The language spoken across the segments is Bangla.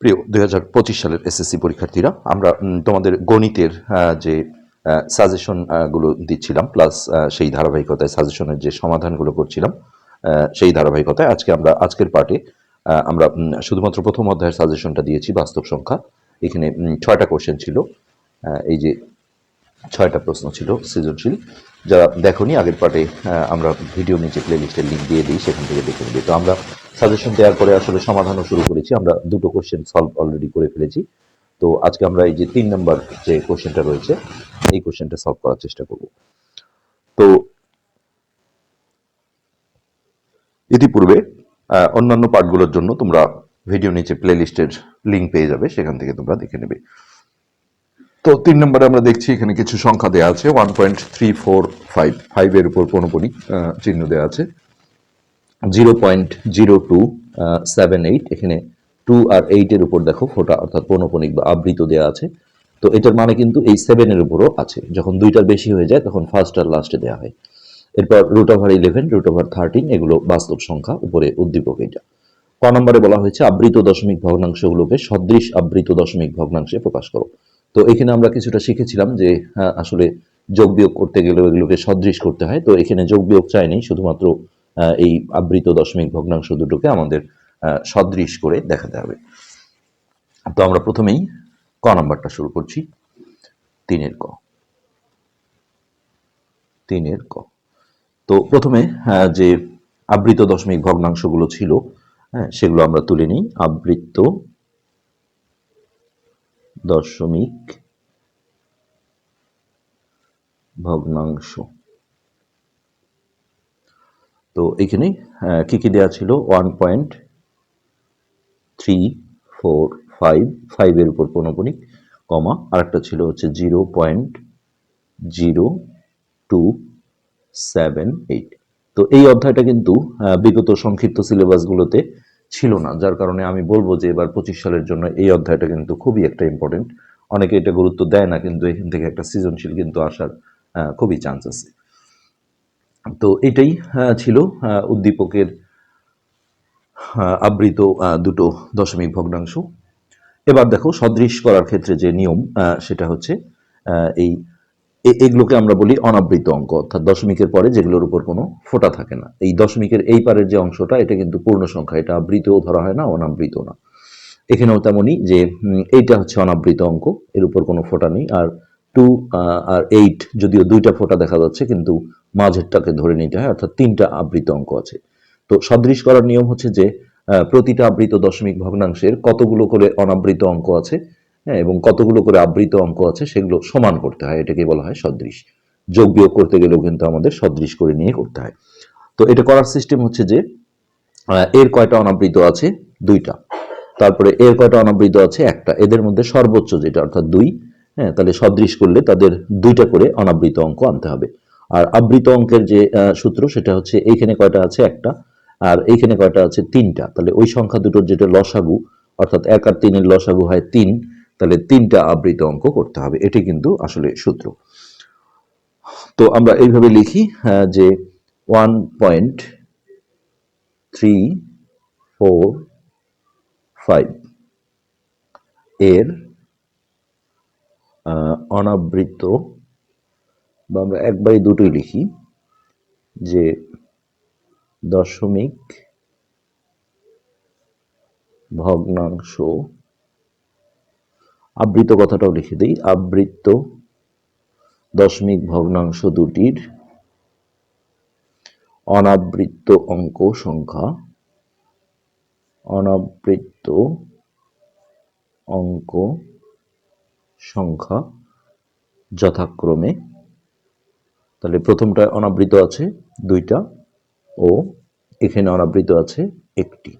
প্রিয় দুই হাজার পঁচিশ সালের এসএসসি পরীক্ষার্থীরা, আমরা তোমাদের গণিতের যে সাজেশনগুলো দিচ্ছিলাম প্লাস সেই ধারাবাহিকতায় সাজেশনের যে সমাধানগুলো করছিলাম সেই ধারাবাহিকতায় আজকে আমরা, আজকের পার্টে আমরা শুধুমাত্র প্রথম অধ্যায়ের সাজেশনটা দিয়েছি, বাস্তব সংখ্যা। এখানে ছয়টা কোশ্চেন ছিল এই যে ছয়টা প্রশ্ন ছিল সৃজনশীল, যারা দেখোনি, আগের পার্টে আমরা ভিডিও নিচে প্লে লিস্টের লিঙ্ক দিয়ে দিই, সেখান থেকে দেখে নিবি। তো আমরা সাজেশন দেওয়ার পরে আসলে সমাধানও শুরু করেছি। আমরা দুটো কোশ্চেন সলভ অলরেডি করে ফেলেছি। তো আজকে আমরা এই যে তিন নম্বর যে কোশ্চেনটা রয়েছে, এই কোশ্চেনটা সলভ করার চেষ্টা করব। তো ইতিপূর্বে অন্যান্য পার্টগুলোর জন্য তোমরা ভিডিও নিচে প্লে লিস্টের লিঙ্ক পেয়ে যাবে, সেখান থেকে তোমরা দেখে নেবে। তো তিন নম্বরে আমরা দেখছি, এখানে কিছু সংখ্যা দেওয়া আছে one point three four five ফাইভের উপর পৌনপণিক চিহ্ন দেওয়া আছে। Zero point zero two seven eight এখানে টু আর এইটের উপর দেখো ফোটা, অর্থাৎ পৌনপণিক বা আবৃত দেওয়া আছে। তো এটার মানে কিন্তু এই সেভেনের উপরও আছে। যখন দুইটার বেশি হয়ে যায়, তখন ফার্স্ট আর লাস্টে দেওয়া হয়। এরপর root over eleven root over thirteen এগুলো বাস্তব সংখ্যা, উপরে উদ্দীপক এটা। ক নম্বরে বলা হয়েছে, আবৃত দশমিক ভগ্নাংশগুলোকে সদৃশ আবৃত দশমিক ভগ্নাংশে প্রকাশ করো। তো এখানে আমরা কিছুটা শিখেছিলাম যে আসলে যোগ বিয়োগ করতে গেলেও এগুলোকে সদৃশ করতে হয়। তো এখানে যোগ বিয়োগ চাইনি শুধুমাত্র এই আবৃত দশমিক ভগ্নাংশ দুটোকে আমাদের সদৃশ করে দেখাতে হবে। তো আমরা প্রথমেই ক নাম্বারটা শুরু করছি। তিনের ক। তিনের ক। তো প্রথমে যে আবৃত দশমিক ভগ্নাংশগুলো ছিল হ্যাঁ সেগুলো আমরা তুলে নিই। আবৃত দশমিক ভগ্নাংশ। তো আহ, কি কি দেওয়া ছিল? One point three four five ফাইভের উপর পৌনপণিক কমা। আরেকটা ছিল হচ্ছে zero point zero two seven eight তো এই অধ্যায়টা কিন্তু বিগত সংক্ষিপ্ত সিলেবাসগুলোতে ছিল না যার কারণে আমি বলব যে এবার পঁচিশ সালের জন্য এই অধ্যায়টা কিন্তু খুবই একটা ইম্পর্টেন্ট অনেকে এটা গুরুত্ব দেয় না কিন্তু এখান থেকে একটা সৃজনশীল কিন্তু আসার খুবই চান্স আছে। তো এটাই ছিল উদ্দীপকের আবৃত দুটো দশমিক ভগ্নাংশ। এবার দেখো সদৃশ করার ক্ষেত্রে যে নিয়ম সেটা হচ্ছে এই এগুলোকে আমরা বলি অনাবৃত অঙ্ক, অর্থাৎ দশমিকের পরে যেগুলোর উপর কোনো ফোঁটা থাকে না। এই দশমিকের এই পারের যে অংশটা, এটা কিন্তু পূর্ণ সংখ্যা, এটা আবৃতও ধরা হয় না, অনাবৃত না। এখানেও তেমনই যে এইটা হচ্ছে অনাবৃত অঙ্ক, এর উপর কোনো ফোঁটা নেই। আর টু আর এইট যদিও দুইটা ফোঁটা দেখা যাচ্ছে, কিন্তু মাঝেরটাকে ধরে নিতে হয়, অর্থাৎ তিনটা আবৃত অঙ্ক আছে। তো সদৃশ করার নিয়ম হচ্ছে যে প্রতিটা আবৃত দশমিক ভগ্নাংশের কতগুলো করে অনাবৃত অঙ্ক আছে হ্যাঁ এবং কতগুলো করে আবৃত অঙ্ক আছে, সেগুলো সমান করতে হয় এটাকে বলা হয় সদৃশ। যোগ বিয়োগ করতে গেলেও কিন্তু আমাদের সদৃশ করে নিয়ে করতে হয়। তো এটা করার সিস্টেম হচ্ছে যে এর কয়টা অনাবৃত আছে? দুইটা। তারপরে এর কয়টা অনাবৃত আছে? একটা। এদের মধ্যে সর্বোচ্চ যেটা, অর্থাৎ দুই হ্যাঁ তাহলে সদৃশ করলে তাদের দুইটা করে অনাবৃত অঙ্ক আনতে হবে। আর আবৃত অঙ্কের যে সূত্র, সেটা হচ্ছে এইখানে কয়টা আছে? একটা। আর এইখানে কয়টা আছে? তিনটা। তাহলে ওই সংখ্যা দুটোর যেটা লসাগু, অর্থাৎ এক আর তিনের লসাগু হয় তিন, তাহলে তিনটা আবৃত অঙ্ক করতে হবে। এটি কিন্তু আসলে সূত্র। তো আমরা এইভাবে লিখি যে one point three four five এর অনাবৃত বা আমরা একবারই দুটোই লিখি, যে দশমিক ভগ্নাংশ আবৃত কথাটাও লিখে দিই আবৃত দশমিক ভগ্নাংশ দুটির অনাবৃত অঙ্ক সংখ্যা অনাবৃত অঙ্ক সংখ্যা যথাক্রমে। তাহলে প্রথমটা অনাবৃত আছে দুইটা ও এখানে অনাবৃত আছে একটি।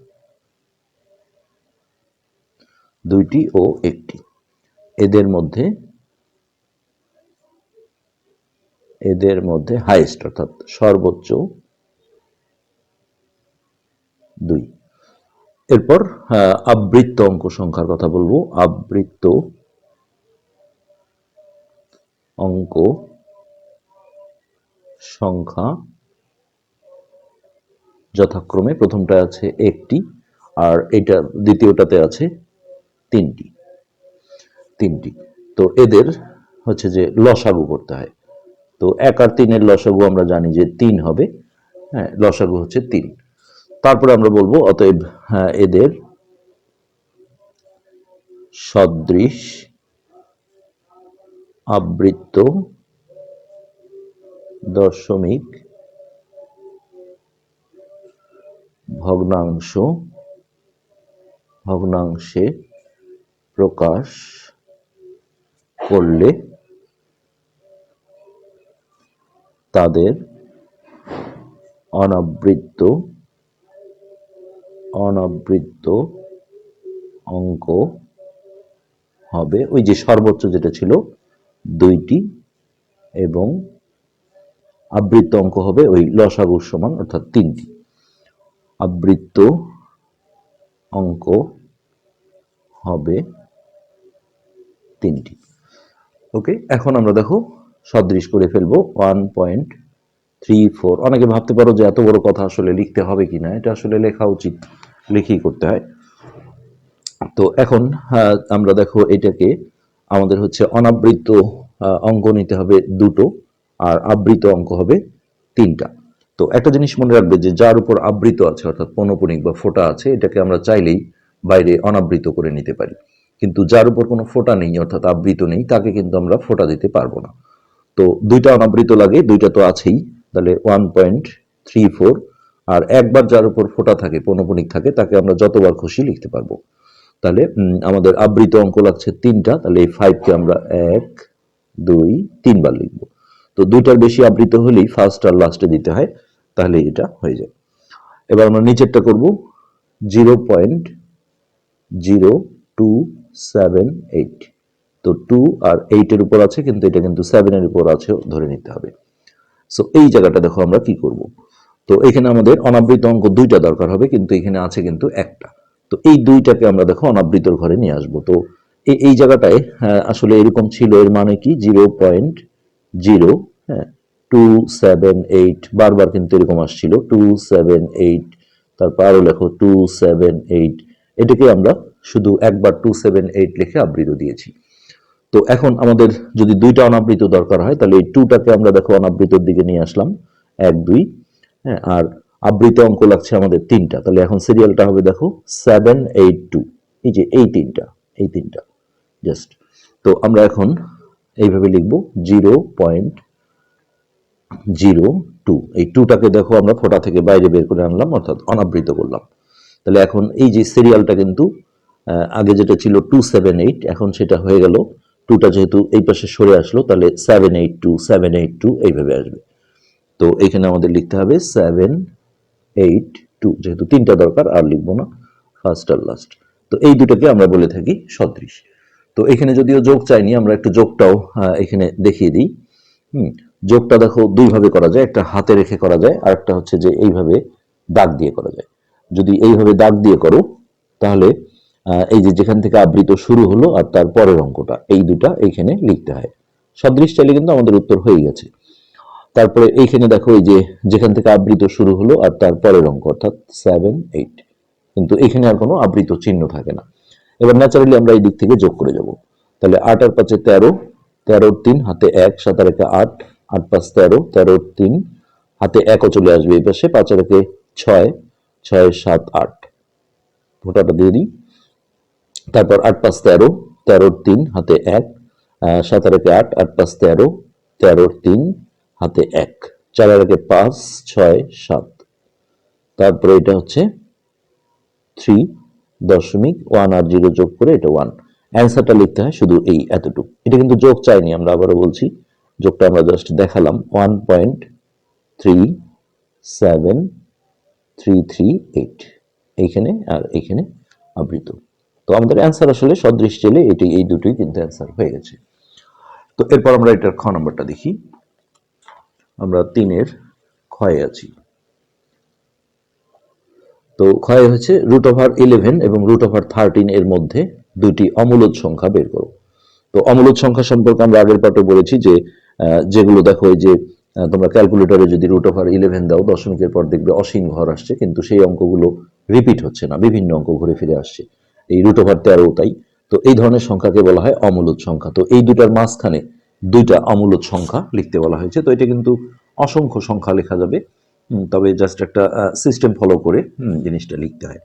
দুইটি ও একটি। এদের মধ্যে এদের মধ্যে হাইয়েস্ট অর্থাৎ সর্বোচ্চ দুই। এরপর আবৃত্ত অঙ্ক সংখ্যার কথা বলব। আবৃত্ত অঙ্ক সংখ্যা যথাক্রমে প্রথমটা আছে একটি আর এটা দ্বিতীয়টাতে আছে তিনটি। তিনটি। তো এদের হচ্ছে যে লসাগু করতে হয়। তো এক আর তিনের লসাগু আমরা জানি যে তিন হবে। হ্যাঁ লসাগু হচ্ছে তিন। তারপরে আমরা বলব অতএব হ্যাঁ, এদের সদৃশ আবৃত্ত দশমিক ভগ্নাংশ, ভগ্নাংশে প্রকাশ করলে তাদের অনাবৃত্ত অনাবৃত্ত অঙ্ক হবে। ওই যে সর্বোচ্চ যেটা ছিল দুইটি এবং আবৃত্ত অঙ্ক হবে ওই লসাগুর সমান, অর্থাৎ তিনটি। আবৃত্ত অঙ্ক হবে তিনটি। ওকে, এখন আমরা দেখো সদৃশ করে ফেলব। ওয়ান পয়েন্ট থ্রি ফোর অনেকে ভাবতে পারো যে এত বড় কথা আসলে লিখতে হবে কিনা, এটা আসলে লেখা উচিত, লিখেই করতে হয়। তো এখন আমরা দেখো এটাকে আমাদের হচ্ছে অনাবৃত অঙ্ক নিতে হবে দুটো, আর আবৃত অঙ্ক হবে তিনটা। তো একটা জিনিস মনে রাখবে যে যার উপর আবৃত আছে, অর্থাৎ পনপনিক বা ফোঁটা আছে, এটাকে আমরা চাইলেই বাইরে অনাবৃত করে নিতে পারি। কিন্তু যার উপর কোনো ফোঁটা নেই, অর্থাৎ আবৃত নেই, তাকে কিন্তু আমরা ফোঁটা দিতে পারব না। তো দুইটা অনাবৃত লাগে, দুইটা তো আছেই, তাহলে ওয়ান পয়েন্ট থ্রি ফোর আর একবার যার উপর ফোঁটা থাকে, পনপনিক থাকে, তাকে আমরা যতবার খুশি লিখতে পারব। তাহলে আমাদের আবৃত অঙ্ক লাগছে তিনটা, তাহলে এই ফাইভকে আমরা এক, দুই, তিনবার লিখব। তো দুইটার বেশি আবৃত হলেই ফার্স্ট আর লাস্টে দিতে হয়, তাহলে এটা হয়ে যায়। এবার আমরা নিচেরটা করব zero point zero two seven eight তো টু আর এইটের উপর আছে, কিন্তু এটা কিন্তু সেভেনের উপর আছে, ধরে নিতে হবে। সো এই জায়গাটা দেখো আমরা কি করব। তো এখানে আমাদের অনাবৃত অঙ্ক দুইটা দরকার হবে, কিন্তু এখানে আছে কিন্তু একটা। তো এই দুইটাকে আমরা দেখো অনাবৃতর ঘরে নিয়ে আসব। তো এই জায়গাটায় হ্যাঁ, আসলে এরকম ছিল এর মানে কি? জিরো পয়েন্ট জিরো হ্যাঁ টু সেভেন এইট বারবার কিন্তু এরকম আসছিল টু সেভেন এইট তারপর আরও লেখো টু সেভেন এইট এটাকে আমরা শুধু একবার টু সেভেন এইট লিখে আবৃত দিয়েছি। তো এখন আমাদের যদি দুইটা অনাবৃত দরকার হয় তাহলে এই টুটাকে আমরা দেখো অনাবৃতর দিকে নিয়ে আসলাম এক দুই হ্যাঁ আর আবৃত অঙ্ক লাগছে আমাদের তিনটা। তাহলে এখন সিরিয়ালটা হবে, দেখো সেভেন এইট টু এই যে এই তিনটা এই তিনটা জাস্ট তো আমরা এখন এইভাবে লিখব জিরো পয়েন্ট জিরো টু এই টুটাকে দেখো আমরা ফোটা থেকে বাইরে বের করে আনলাম, অর্থাৎ অনাবৃত করলাম। তাহলে এখন এই যে সিরিয়ালটা কিন্তু আগে যেটা ছিল টু সেভেন এইট এখন সেটা হয়ে গেল। টুটা যেহেতু এই পাশে সরে আসলো, তাহলে seven eight two seven eight two এইভাবে আসবে। তো এখানে আমাদের লিখতে হবে সেভেন এইট টু যেহেতু তিনটা দরকার, আর লিখব না ফার্স্ট আর লাস্ট তো এই দুটোকে আমরা বলে থাকি সদৃশ। তো এখানে যদিও যোগ চাইনি, আমরা একটু যোগটাও এখানে দেখিয়ে দিই। হুম, যোগটা দেখো দুইভাবে করা যায়, একটা হাতে রেখে করা যায়, আর একটা হচ্ছে যে এইভাবে দাগ দিয়ে করা যায়। যদি এইভাবে দাগ দিয়ে করো, তাহলে এই যে যেখান থেকে আবৃত শুরু হলো আর তার পরের অঙ্কটা, এই দুটা এইখানে লিখতে হয়। সদৃশ চাইলে কিন্তু আমাদের উত্তর হয়ে গেছে। তারপরে এইখানে দেখো এই যে যেখান থেকে আবৃত শুরু হলো আর তার পরের অঙ্ক, অর্থাৎ সেভেন এইট কিন্তু এখানে আর কোনো আবৃত চিহ্ন থাকে না। এবার ন্যাচারালি আমরা এই দিক থেকে যোগ করে যাব। তাহলে আট আর পাঁচে তেরো তেরোর তিন, হাতে এক, সাত আর একে আট আট পাঁচ তেরো তেরোর তিন, হাতে একও চলে আসবে এই পাশে, পাঁচ আর একে ছয় ছয়, সাত, আট। ভোটাটা দিয়ে দিই। তারপর আট পাঁচ তেরো তেরোর তিন, হাতে এক সাত আর একে আট আট পাঁচ তেরো তেরোর তিন হাতে এক চার আর একে পাঁচ, ছয়, সাত। তারপরে এটা হচ্ছে থ্রি দশমিক ওয়ান আর জিরো যোগ করে এটা ওয়ান। অ্যান্সারটা লিখতে হয় শুধু এই এতটুকু। এটা কিন্তু যোগ চাইনি, আমরা আবারও বলছি। যোগটা আমরা জাস্ট দেখালাম। One point three seven three three eight. এইখানে আর এইখানে আবৃত। তো আমাদের অ্যান্সার আসলে সদৃশ চেলে এটি, এই দুটোই কিন্তু অ্যান্সার হয়ে গেছে। তো এরপর আমরা এটার খ নম্বরটা দেখি। আমরা তিনের ক্ষয়ে আছি। তো ক্ষয় হচ্ছে রুট ওভার ইলেভেন এবং রুট ওভার থার্টিন এর মধ্যে দুটি অমূলদ সংখ্যা বের করো। তো অমূলদ সংখ্যা সম্পর্কে আমরা আগের পাঠে বলেছি যে যেগুলো দেখো যে তোমরা ক্যালকুলেটরে যদি রুট ওভার ইলেভেন দাও, দশমিকের পর দেখবে অসীম ঘর আসছে, কিন্তু সেই অঙ্কগুলো রিপিট হচ্ছে না, বিভিন্ন অঙ্ক ঘুরে ফিরে আসছে। এই রুট ওভার তেরো তাই। তো এই ধরনের সংখ্যাকে বলা হয় অমূলদ সংখ্যা। তো এই দুটার মাঝখানে দুইটা অমূলদ সংখ্যা লিখতে বলা হয়েছে, তো এটা কিন্তু অসংখ্য সংখ্যা লেখা যাবে। তবে জাস্ট একটা সিস্টেম ফলো করে জিনিসটা লিখতে হয়।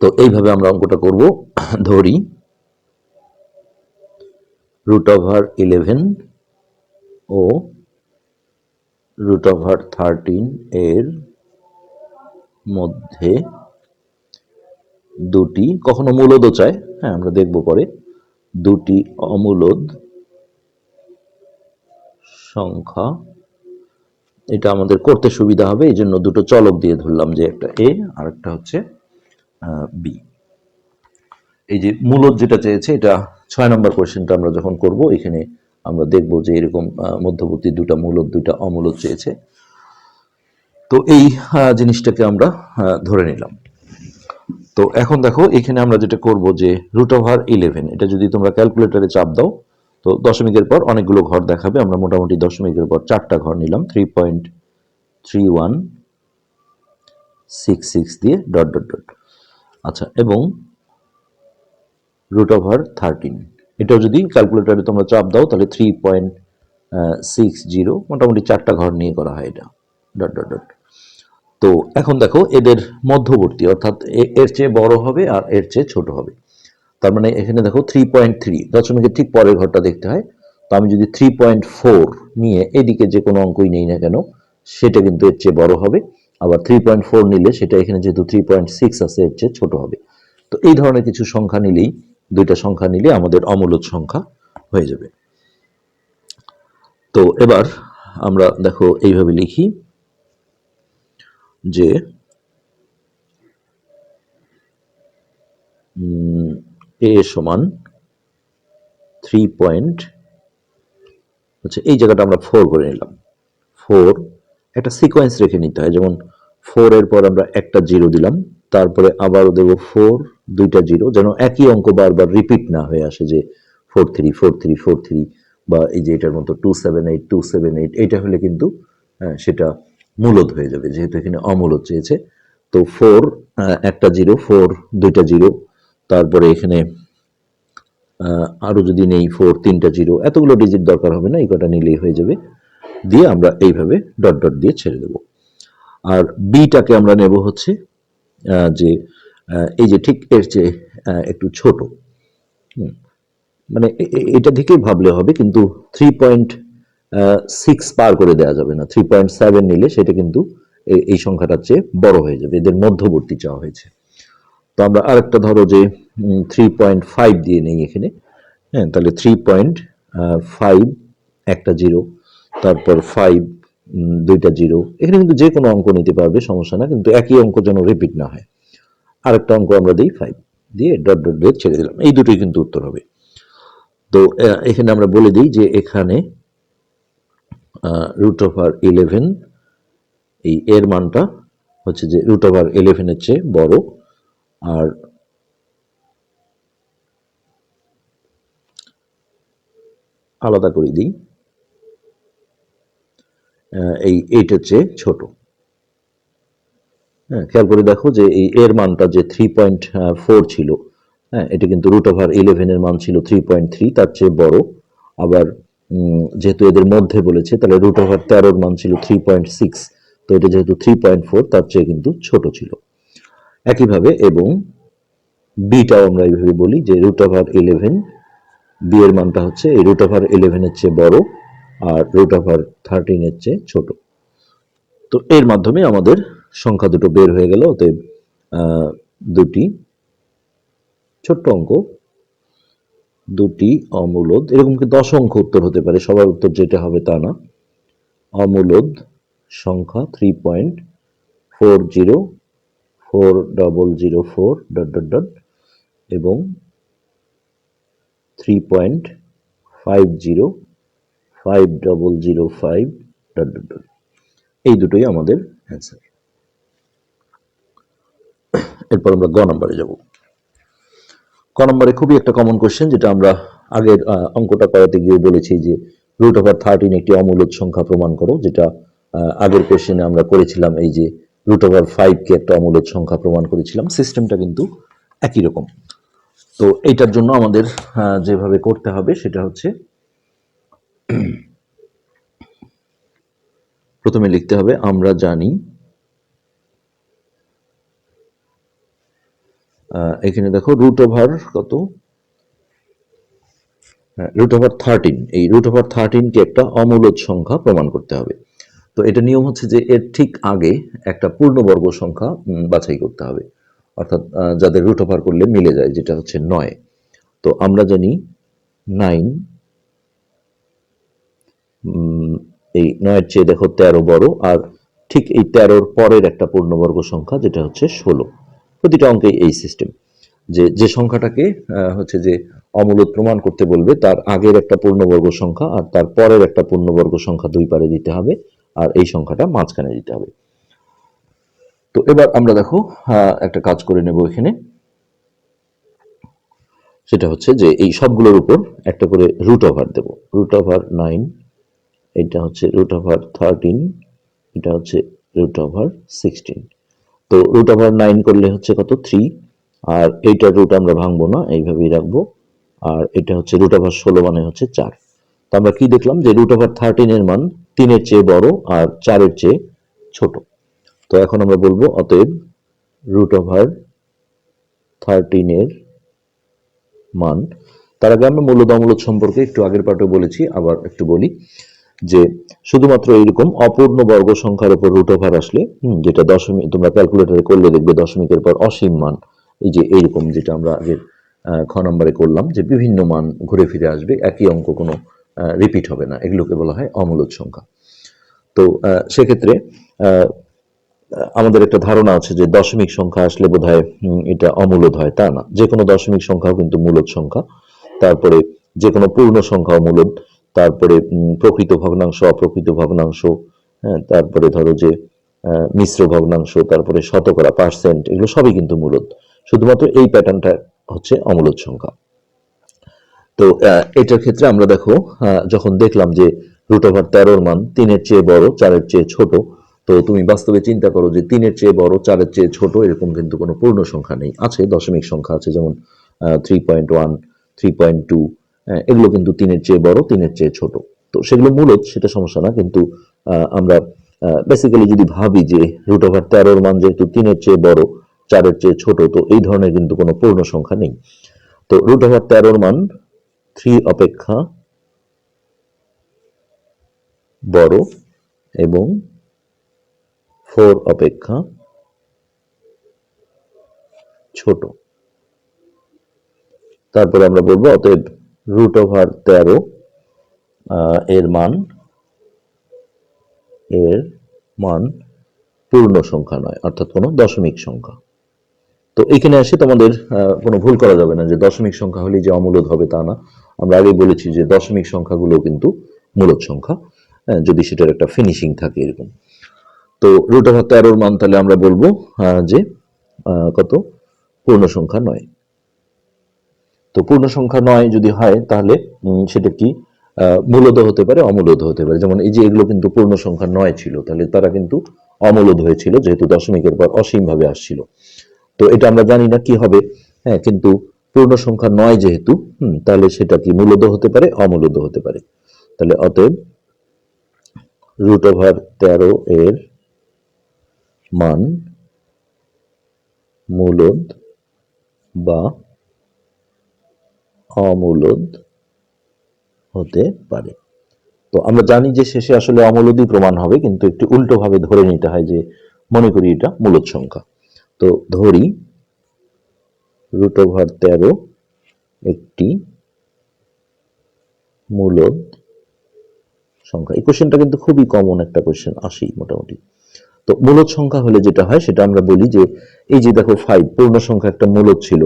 তো এইভাবে আমরা অঙ্কটা করব। ধরি রুট ওভার ইলেভেন ও রুট ওভার থার্টিন এর মধ্যে দুটি, কখনো মূলদও চায় হ্যাঁ আমরা দেখব পরে, দুটি অমূলদ সংখ্যা। এটা আমাদের করতে সুবিধা হবে এই জন্য দুটো চলক দিয়ে ধরলাম যে একটা এ আর একটা হচ্ছে বি এই যে মূলদ যেটা চেয়েছে, এটা ছয় নম্বর কোয়েশ্চেনটা আমরা যখন করব, এখানে আমরা দেখব যে এরকম মধ্যবর্তী দুটা মূলদ দুইটা অমূলদ চেয়েছে। তো এই জিনিসটাকে আমরা ধরে নিলাম। তো এখন দেখো, এখানে আমরা যেটা করব যে রুট ওভার ইলেভেন এটা যদি তোমরা ক্যালকুলেটরে চাপ দাও তো দশমিকের পর অনেকগুলো ঘর দেখাবে। আমরা মোটামুটি দশমিকের পর চারটা ঘর নিলাম। Three point three one six six দিয়ে ডট ডট ডট আচ্ছা এবং রুট ওভার থার্টিন এটাও যদি ক্যালকুলেটরে তোমরা চাপ দাও, তাহলে থ্রি পয়েন্ট সিক্স জিরো মোটামুটি চারটা ঘর নিয়ে করা হয় এটা। ডট ডট ডট তো এখন দেখো, এদের মধ্যবর্তী, অর্থাৎ এর চেয়ে বড় হবে আর এর চেয়ে ছোট হবে। তার মানে এখানে দেখো থ্রি পয়েন্ট থ্রি দশমিকের ঠিক পরের ঘরটা দেখতে হয়। তো আমি যদি থ্রি পয়েন্ট ফোর নিয়ে এদিকে যে কোনো অঙ্কই নেই না কেন, সেটা কিন্তু এর চেয়ে বড় হবে। আবার থ্রি পয়েন্ট ফোর নিলে সেটা এখানে যেহেতু থ্রি পয়েন্ট সিক্স আছে, এর চেয়ে ছোট হবে। তো এই ধরনের কিছু সংখ্যা নিলেই, দুইটা সংখ্যা নিলে আমাদের অমূলত সংখ্যা হয়ে যাবে। তো এবার আমরা দেখো এইভাবে লিখি যে এ সমান থ্রি পয়েন্ট আচ্ছা এই জায়গাটা আমরা ফোর করে নিলাম। ফোর একটা সিকোয়েন্স রেখে নিতে হয় যেমন ফোর এর পর আমরা একটা জিরো দিলাম তারপরে আবারও দেবো ফোর দুইটা জিরো যেন একই অঙ্ক বারবার রিপিট না হয়ে আসে যে four three four three four three বা এই যে এটার মতো two seven eight two seven eight এটা হলে কিন্তু হ্যাঁ, সেটা মূলদ হয়ে যাবে যেহেতু এখানে অমূলদ চেয়েছে তো ফোর একটা জিরো ফোর দুইটা জিরো তারপরে এখানে আহ, আরও যদি নেই ফোর তিনটা জিরো এতগুলো ডিজিট দরকার হবে না এই কটা নিলেই হয়ে যাবে। দিয়ে আমরা এইভাবে ডট ডট দিয়ে ছেড়ে দেব। আর বিটাকে আমরা নেব হচ্ছে যে এই যে ঠিক এর চেয়ে একটু ছোট। মানে এটা থেকেই ভাবলে হবে কিন্তু থ্রি পয়েন্ট সিক্স পার করে দেওয়া যাবে না। থ্রি পয়েন্ট সেভেন নিলে সেটা কিন্তু এই সংখ্যাটার চেয়ে বড় হয়ে যাবে এদের মধ্যবর্তী চাওয়া হয়েছে। তো আমরা আরেকটা ধরো যে থ্রি পয়েন্ট ফাইভ দিয়ে নেই এখানে। হ্যাঁ তাহলে থ্রি পয়েন্ট ফাইভ একটা জিরো তারপর ফাইভ দুইটা জিরো এখানে কিন্তু যে কোনো অঙ্ক নিতে পারবে, সমস্যা না, কিন্তু একই অঙ্ক যেন রিপিট না হয়। আরেকটা অঙ্ক আমরা দিই ফাইভ দিয়ে ডট ডট দিয়ে ছেড়ে দিলাম। এই দুটোই কিন্তু উত্তর হবে। তো এখানে আমরা বলে দিই যে এখানে রুট ওভার ইলেভেন এই এর মানটা হচ্ছে যে রুট ওভার ইলেভেনের চেয়ে বড়। আর আলাদা করে দিই। এই এইটার চেয়ে ছোট। হ্যাঁ খেয়াল করে দেখো যে এই এর মানটা যে থ্রি পয়েন্ট ফোর ছিল হ্যাঁ এটা কিন্তু রুট ওভার ইলেভেনের মান ছিল থ্রি পয়েন্ট থ্রি তার চেয়ে বড়। আবার যেহেতু এদের মধ্যে বলেছে, তাহলে রুট ওভার তেরোর মান ছিল থ্রি পয়েন্ট সিক্স তো এটা যেহেতু থ্রি পয়েন্ট ফোর তার চেয়ে কিন্তু ছোট ছিল। একইভাবে এবং বিটাও আমরা এইভাবে বলি যে রুট ওভার ইলেভেন বি এর মানটা হচ্ছে এই রুট ওভার ইলেভেনের চেয়ে বড় আর রুট ওভার থার্টিনের চেয়ে ছোট। তো এর মাধ্যমে আমাদের সংখ্যা দুটো বের হয়ে গেল, অতএব দুটি ছোট্ট অঙ্ক, দুটি অমূলদ, এরকম কি দশ অঙ্ক উত্তর হতে পারে, সবার উত্তর যেটা হবে তা না। অমূলদ সংখ্যা three point four zero four double zero four dot dot dot এবং three point five zero five double zero five dot dot dot এই দুটোই আমাদের অ্যান্সার এরপর আমরা গ নম্বরে যাব। ক নম্বরে খুবই একটা কমন কোশ্চেন যেটা আমরা আগের অঙ্কটা করাতে গিয়ে বলেছি যে রুট ওভার থার্টিন একটি অমূলদ সংখ্যা প্রমাণ করো, যেটা আগের কোশ্চেনে আমরা করেছিলাম এই যে রুট ওভার ফাইভকে একটা অমূলদ সংখ্যা প্রমাণ করেছিলাম সিস্টেমটা কিন্তু একই রকম। তো এইটার জন্য আমাদের যেভাবে করতে হবে সেটা হচ্ছে, প্রথমে লিখতে হবে, আমরা জানি এখানে দেখো রুট ওভার কত? রুট ওভার থার্টিন এই রুট ওভার থার্টিনকে একটা অমূলদ সংখ্যা প্রমাণ করতে হবে। তো এটা নিয়ম হচ্ছে যে এর ঠিক আগে একটা পূর্ণবর্গ সংখ্যা বাছাই করতে হবে। অর্থাৎ যাদের রুট ওভার করলে মিলে যায়, যেটা হচ্ছে নয়। তো আমরা জানি নাইন এই নয়ের চেয়ে দেখো তেরো বড়, আর ঠিক এই তেরোর পরের একটা পূর্ণবর্গ সংখ্যা, যেটা হচ্ছে ষোলো। প্রতিটা অঙ্কেই এই সিস্টেম যে যে সংখ্যাটাকে হচ্ছে যে অমূলদ প্রমাণ করতে বলবে, তার আগের একটা পূর্ণবর্গ সংখ্যা আর তার পরের একটা পূর্ণবর্গ সংখ্যা দুই পারে দিতে হবে। আর এই সংখ্যাটা মাঝখানে দিতে হবে। তো এবার আমরা দেখো একটা কাজ করে নেব এখানে। সেটা হচ্ছে যে এই সবগুলোর উপর একটা করে রুট ওভার দেব। রুট ওভার নাইন এটা হচ্ছে রুট ওভার থার্টিন এটা হচ্ছে রুট ওভার সিক্সটিন তো রুট ওভার নাইন করলে হচ্ছে কত? থ্রি আর এইটার রুট আমরা ভাঙবো না, এইভাবেই রাখব। আর এটা হচ্ছে রুট ওভার ষোলো মানে হচ্ছে চার। তো আমরা কি দেখলাম যে রুট ওভার থার্টিনের মান তিনের চেয়ে বড় আর চারের চেয়ে ছোট। তো এখন আমরা বলব অতএব রুট ওভার থার্টিনের মান। তার আগে আমরা মূলদ অমূলদ সম্পর্কে একটু আগের পাঠে বলেছি, আবার একটু বলি যে শুধুমাত্র এইরকম অপূর্ণ বর্গ সংখ্যার উপর রুট ওভার আসলে যেটা দশমিক, তোমরা ক্যালকুলেটরে করলে দেখবে দশমিকের পর অসীম মান, এই যে এইরকম যেটা আমরা আগের খ নম্বরে করলাম, যে বিভিন্ন মান ঘুরে ফিরে আসবে, একই অঙ্ক কোনো রিপিট হবে না। এগুলোকে বলা হয় অমূলদ সংখ্যা। তো সেক্ষেত্রে আমাদের একটা ধারণা আছে যে দশমিক সংখ্যা আসলে উম, এটা অমূলদ হয়। তা না। যে কোনো দশমিক সংখ্যাও কিন্তু মূলদ সংখ্যা। তারপরে যে কোনো পূর্ণ সংখ্যাও মূলদ তারপরে প্রকৃত ভগ্নাংশ অপ্রকৃত ভগ্নাংশ। হ্যাঁ তারপরে ধরো যে মিশ্র ভগ্নাংশ তারপরে শতকরা পার্সেন্ট এগুলো সবই কিন্তু মূলত শুধুমাত্র এই প্যাটার্নটা হচ্ছে অমূলদ সংখ্যা। তো এটার ক্ষেত্রে আমরা দেখো যখন দেখলাম যে রুট ওভার তেরোর মান তিনের চেয়ে বড়, চারের চেয়ে ছোট, তো তুমি বাস্তবে চিন্তা করো যে তিনের চেয়ে বড়, চারের চেয়ে ছোট, এরকম কিন্তু কোনো পূর্ণ সংখ্যা নেই। আছে, দশমিক সংখ্যা আছে, যেমন three point one three point two এগুলো কিন্তু তিনের চেয়ে বড়, তিনের চেয়ে ছোট। তো সেগুলো মূলত, সেটা সমস্যা না, কিন্তু আমরা বেসিক্যালি যদি ভাবি যে রুট ওভার তেরোর মান যেহেতু তিনের চেয়ে বড়, চারের চেয়ে ছোট, তো এই ধরনের কিন্তু কোনো পূর্ণ সংখ্যা নেই। তো রুট ওভার তেরোর মান থ্রি অপেক্ষা, বড় এবং ফোর অপেক্ষা ছোট। তারপরে আমরা বলব অতএব রুট ওভার তেরো এর মান এর মান পূর্ণ সংখ্যা নয়, অর্থাৎ কোনো দশমিক সংখ্যা। তো এখানে এসে তোমাদের কোনো ভুল করা যাবে না যে দশমিক সংখ্যা হলেই যে অমূলদ হবে তা না। আমরা আগেই বলেছি যে দশমিক সংখ্যাগুলো কিন্তু মূলদ সংখ্যা হ্যাঁ, যদি সেটার একটা ফিনিশিং থাকে এরকম। তো রুট ওভার তেরোর মান তাহলে আমরা বলব যে কত? পূর্ণ সংখ্যা নয়। তো পূর্ণ সংখ্যা নয় যদি হয় তাহলে সেটা কি? মূলদ হতে পারে অমূলদ হতে পারে। যেমন এই যে এগুলো কিন্তু পূর্ণ সংখ্যা নয় ছিল তাহলে তারা কিন্তু অমূলদ হয়েছিল যেহেতু দশমিকের পর অসীম ভাবে আসছিল। তো এটা আমরা জানি না কি হবে। হ্যাঁ কিন্তু পূর্ণ সংখ্যা নয় যেহেতু, হুম, তাহলে সেটা কি মূলদ হতে পারে, অমূলদ হতে পারে। তাহলে অতএব রুট ওভার তেরো এর মান মূলদ বা অমূলদ হতে পারে। তো আমরা জানি যে শেষে আসলে অমূলদই প্রমাণ হবে, কিন্তু একটু উল্টোভাবে ধরে নিতে হয় যে মনে করি এটা মূলদ সংখ্যা। তো ধরি রুট ওভার তেরো একটি মূলদ সংখ্যা। এই কোশ্চেনটা কিন্তু খুবই কমন একটা কোশ্চেন আসেই মোটামুটি। তো মূলদ সংখ্যা হলে যেটা হয়, সেটা আমরা বলি যে, এই যে দেখো ফাইভ পূর্ণ সংখ্যা একটা মূলদ ছিল।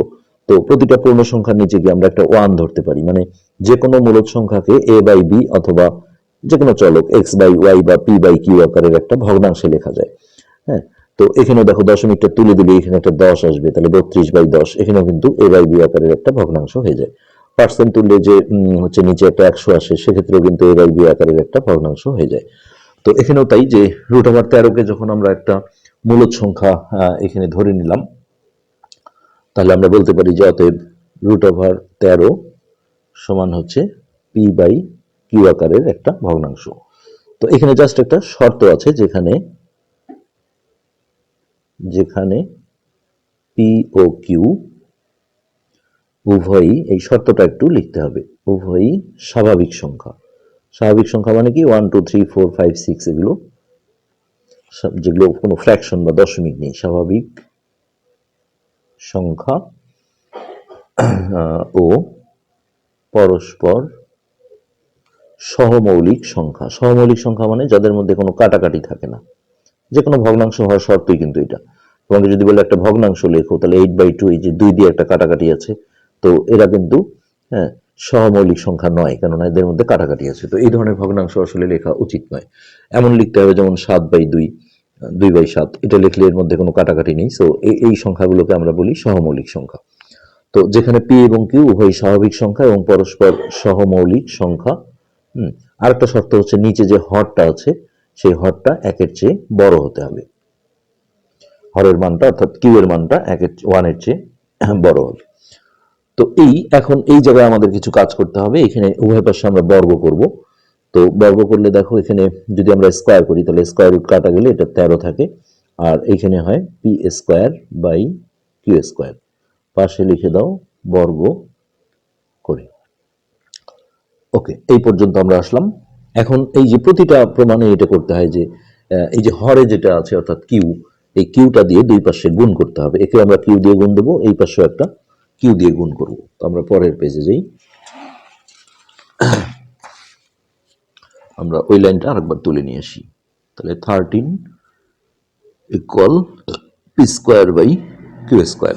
তো প্রতিটা পূর্ণ সংখ্যার নিচে গিয়ে আমরা একটা ওয়ান ধরতে পারি। মানে যে কোনো মূলদ সংখ্যাকে এ বাই বি অথবা যে কোনো চলক এক্স বাই ওয়াই বা পি বাই কিউ আকারের একটা ভগ্নাংশে লেখা যায়। হ্যাঁ? তো এখানে দেখো দশমিকটা তুলে দিলে এখানে একটা দশ আসবে, তাহলে বত্রিশ বাই দশ। এখানেও কিন্তু এ বাই বি আকারের একটা ভগ্নাংশ হয়ে যায়। পার্সেন্ট তুললে যে হচ্ছে নিচে একটা একশো আসে, সেক্ষেত্রেও কিন্তু এ বাই বি আকারের একটা ভগ্নাংশ হয়ে যায়। তো এখানেও তাই যে রুট ওভার তেরোকে যখন আমরা একটা মূলদ সংখ্যা এখানে ধরে নিলাম, তাহলে আমরা বলতে পারি যে অতএব রুট ওভার তেরো সমান হচ্ছে পি বাই কিউ আকারের একটা ভগ্নাংশ। তো এখানে জাস্ট একটা শর্ত আছে যেখানে যেখানে পি ও কিউ উভয়ই, এই শর্তটা একটু লিখতে হবে, উভয়ই স্বাভাবিক সংখ্যা। স্বাভাবিক সংখ্যা মানে কি? One two three four five six এগুলো যেগুলো কোনো ফ্র্যাকশন বা দশমিক নেই। স্বাভাবিক সংখ্যা ও পরস্পর সহমৌলিক সংখ্যা। সহমৌলিক সংখ্যা মানে যাদের মধ্যে কোনো কাটাকাটি থাকে না। যে কোনো ভগ্নাংশ হওয়ার শর্তই কিন্তু এটা। তোমাকে যদি বলে একটা ভগ্নাংশ লেখো, তাহলে এইট বাই টু এই যে দুই দিয়ে একটা কাটাকাটি আছে, তো এরা কিন্তু হ্যাঁ সহমৌলিক সংখ্যা নয়, কেননা এদের মধ্যে কাটাকাটি আছে। তো এই ধরনের ভগ্নাংশ আসলে লেখা উচিত নয়। এমন লিখতে হবে যেমন সাত বাই দুই দুই বাই সাত, এটা লিখলে এর মধ্যে কোনো কাটাকাটি নেই। সো এই সংখ্যাগুলোকে আমরা বলি সহমৌলিক সংখ্যা। তো যেখানে পি এবং কিউ উভয় স্বাভাবিক সংখ্যা এবং পরস্পর সহমৌলিক সংখ্যা, হুম, আরেকটা শর্ত হচ্ছে নিচে যে হরটা আছে সেই হরটা একের চেয়ে বড় হতে হবে। হরের মানটা অর্থাৎ কিউ মানটা একের ওয়ানের চেয়ে বড় হবে। তো এই, এখন এই জায়গায় আমাদের কিছু কাজ করতে হবে। এখানে উভয় পাশে আমরা বর্গ করব। তো বর্গ করলে দেখো, এখানে যদি আমরা স্কোয়ার করি, তাহলে স্কোয়ার রুট কাটা গেলে এটা তেরো থাকে। আর এখানে হয় p square by q square পাশে লিখে দাও, বর্গ করে। ওকে, এই পর্যন্ত আমরা আসলাম। এখন এই যে প্রতিটা প্রমাণে এটা করতে হয় যে এই যে হরে যেটা আছে, অর্থাৎ কিউ এই কিউটা দিয়ে দুই পাশে গুণ করতে হবে। একে আমরা কিউ দিয়ে গুণ দেবো, এই পাশেও একটা কিউ দিয়ে গুণ করব। তো আমরা পরের পেজে যাই। আমরা ওই লাইনটা আরেকবার তুলে নিয়ে আসি। তাহলে thirteen equal p square by q square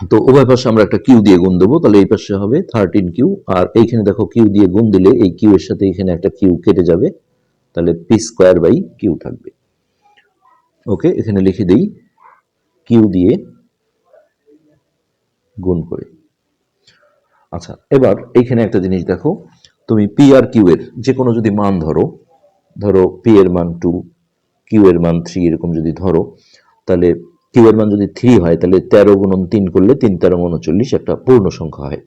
তো উভয় পাশে আমরা একটা কিউ দিয়ে গুণ দেবো, তাহলে এই পাশে হবে থার্টিন কিউ, আর এইখানে দেখো কিউ দিয়ে গুণ দিলে এই কিউ এর সাথে এখানে একটা কিউ কেটে যাবে, তাহলে পি স্কোয়ার বাই কিউ থাকবে। ওকে, এখানে লিখে দিই, কিউ দিয়ে গুণ করে। আচ্ছা এবার এইখানে একটা জিনিস দেখো, তুমি পি আর কিউ এর যে কোনো যদি মান ধরো ধরো পি এর মান টু কিউ এর মান থ্রি এরকম যদি ধরো, তাহলে কিউ মান যদি থ্রি হয়, তাহলে তেরো গুণন তিন করলে তিন তেরো উনচল্লিশ একটা পূর্ণ সংখ্যা হয়।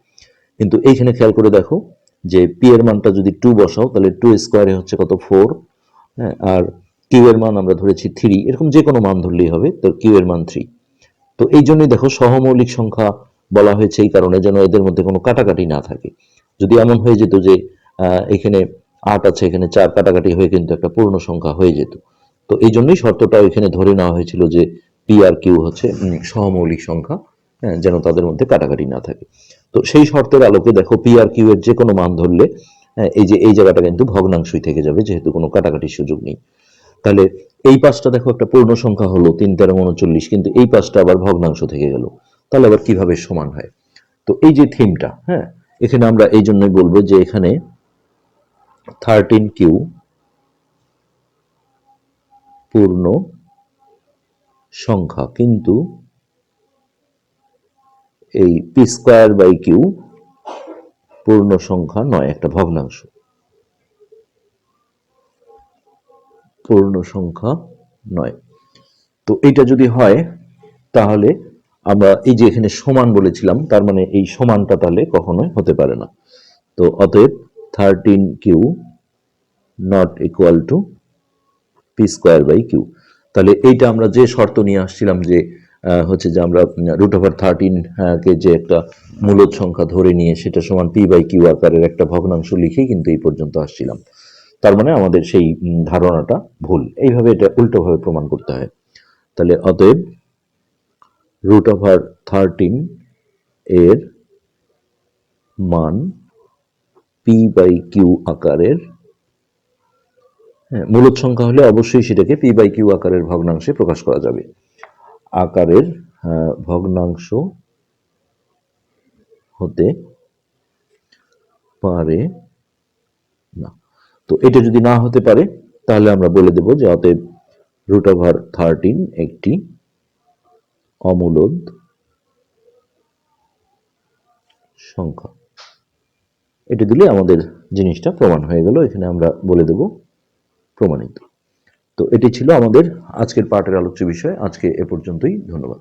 কিন্তু এইখানে খেয়াল করে দেখো যে পি এর মানটা যদি টু বসাও, তাহলে টু স্কোয়ারে হচ্ছে কত? ফোর হ্যাঁ আর কিউ এর মান আমরা ধরেছি থ্রি এরকম যে কোনো মান ধরলেই হবে, তো কিউ এর মান থ্রি তো এই জন্যই দেখো সহমৌলিক সংখ্যা বলা হয়েছে এই কারণে যেন এদের মধ্যে কোনো কাটাকাটি না থাকে। যদি এমন হয়ে যেত যে এখানে আট আছে, এখানে চার কাটাকাটি হয়ে কিন্তু একটা পূর্ণ সংখ্যা হয়ে যেত। তো এই জন্যই শর্তটাও এখানে ধরে নেওয়া হয়েছিল যে পি আর কিউ হচ্ছে সহমৌলিক সংখ্যা হ্যাঁ, যেন তাদের মধ্যে কাটাকাটি না থাকে। তো সেই শর্তের আলোকে দেখো পি আর কিউ এর যে কোনো মান ধরলে হ্যাঁ, এই যে এই জায়গাটা কিন্তু ভগ্নাংশই থেকে যাবে যেহেতু কোনো কাটাকাটির সুযোগ নেই। তাহলে এই পাঁচটা দেখো একটা পূর্ণ সংখ্যা হলো তিন তেরো উনচল্লিশ কিন্তু এই পাঁচটা আবার ভগ্নাংশ থেকে গেল। তাহলে আবার কীভাবে সমান হয়? তো এই যে থিমটা হ্যাঁ এখানে আমরা এই জন্যই বলব যে এখানে থার্টিন কিউ পূর্ণ সংখ্যা, কিন্তু এই পি স্কোয়ার বাই কিউ পূর্ণ সংখ্যা নয়, একটা ভগ্নাংশ। পূর্ণ সংখ্যা নয়। তো এটা যদি হয়, তাহলে আমরা এই যে এখানে সমান বলেছিলাম, তার মানে এই সমানটা তাহলে কখনোই হতে পারে না। তো অতএব thirteen q not equal to p square by q তাহলে এইটা আমরা যে শর্ত নিয়ে আসছিলাম যে হচ্ছে যে আমরা রুট ওভার থার্টিন কে যে একটা মূলদ সংখ্যা ধরে নিয়ে সেটা সমান পি বাই কিউ আকারের একটা ভগ্নাংশ লিখেই কিন্তু এই পর্যন্ত আসছিলাম। তার মানে আমাদের সেই ধারণাটা ভুল। এইভাবে এটা উল্টোভাবে প্রমাণ করতে হয়। তাহলে অতএব রুট ওভার থার্টিন এর মান পি বাই কিউ আকারের মূলদ সংখ্যা হলে অবশ্যই সেটাকে পি বাই কিউ আকারের ভগ্নাংশে প্রকাশ করা যাবে। আকারের ভগ্নাংশ হতে পারে না। তো এটা যদি না হতে পারে, তাহলে আমরা বলে দেব যে অতএব রুট ওভার থার্টিন একটি অমূলদ সংখ্যা। এটা দিলে আমাদের জিনিসটা প্রমাণ হয়ে গেল। এখানে আমরা বলে দেব প্রমাণিত। তো এটি ছিল আমাদের আজকের পাঠের আলোচ্য বিষয়। আজকে এ পর্যন্তই। ধন্যবাদ।